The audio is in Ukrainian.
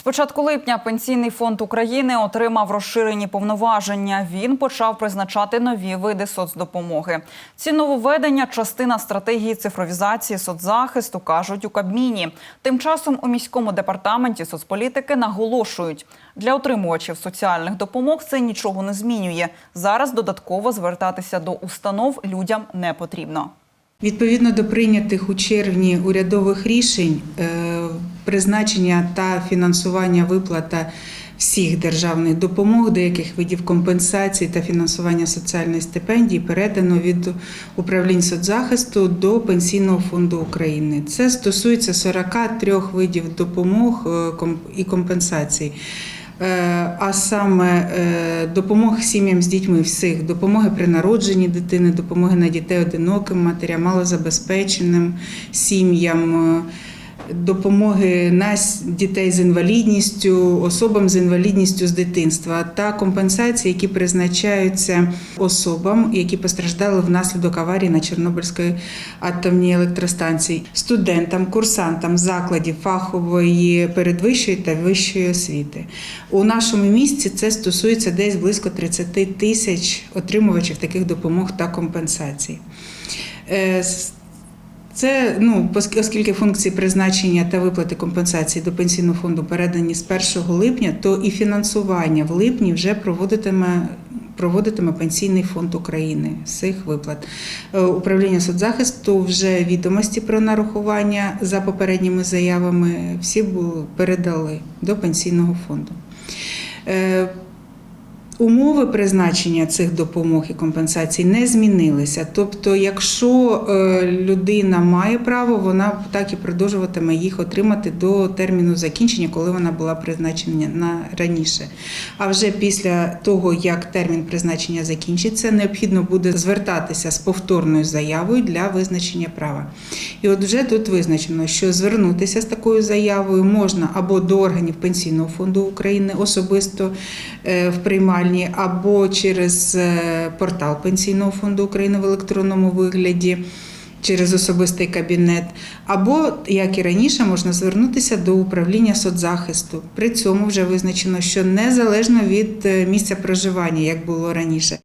З початку липня Пенсійний фонд України отримав розширені повноваження. Він почав призначати нові види соцдопомоги. Ці нововведення – частина стратегії цифровізації соцзахисту, кажуть у Кабміні. Тим часом у міському департаменті соцполітики наголошують, для отримувачів соціальних допомог це нічого не змінює. Зараз додатково звертатися до установ людям не потрібно. Відповідно до прийнятих у червні урядових рішень, е, призначення та фінансування виплата всіх державних допомог, деяких видів компенсацій та фінансування соціальної стипендії передано від управлінь соцзахисту до Пенсійного фонду України. Це стосується 43 видів допомог е, і компенсацій. Е, А саме е, допомог сім'ям з дітьми всіх, допомоги при народженні дитини, допомоги на дітей одиноким матерям, малозабезпеченим сім'ям, допомоги на дітей з інвалідністю, особам з інвалідністю з дитинства та компенсації, які призначаються особам, які постраждали внаслідок аварії на Чорнобильській атомній електростанції, студентам, курсантам закладів фахової передвищої та вищої освіти. У нашому місті це стосується десь близько 30 тисяч отримувачів таких допомог та компенсацій. Е, це ну, оскільки функції призначення та виплати компенсації до пенсійного фонду передані з 1 липня, то і фінансування в липні вже проводитиме. Проводитиме Пенсійний фонд України з цих виплат. Е, Управління соцзахисту вже відомості про нарахування за попередніми заявами всі передали до пенсійного фонду. Умови призначення цих допомог і компенсацій не змінилися. Тобто, якщо е, людина має право, вона так і продовжуватиме їх отримати до терміну закінчення, коли вона була призначена на раніше. А вже після того, як термін призначення закінчиться, необхідно буде звертатися з повторною заявою для визначення права. І от вже тут визначено, що звернутися з такою заявою можна або до органів Пенсійного фонду України особисто е, в приймальні, або через е, портал Пенсійного фонду України в електронному вигляді. Через особистий кабінет, або, як і раніше, можна звернутися до управління соцзахисту. При цьому вже визначено, що незалежно від е, місця проживання, як було раніше.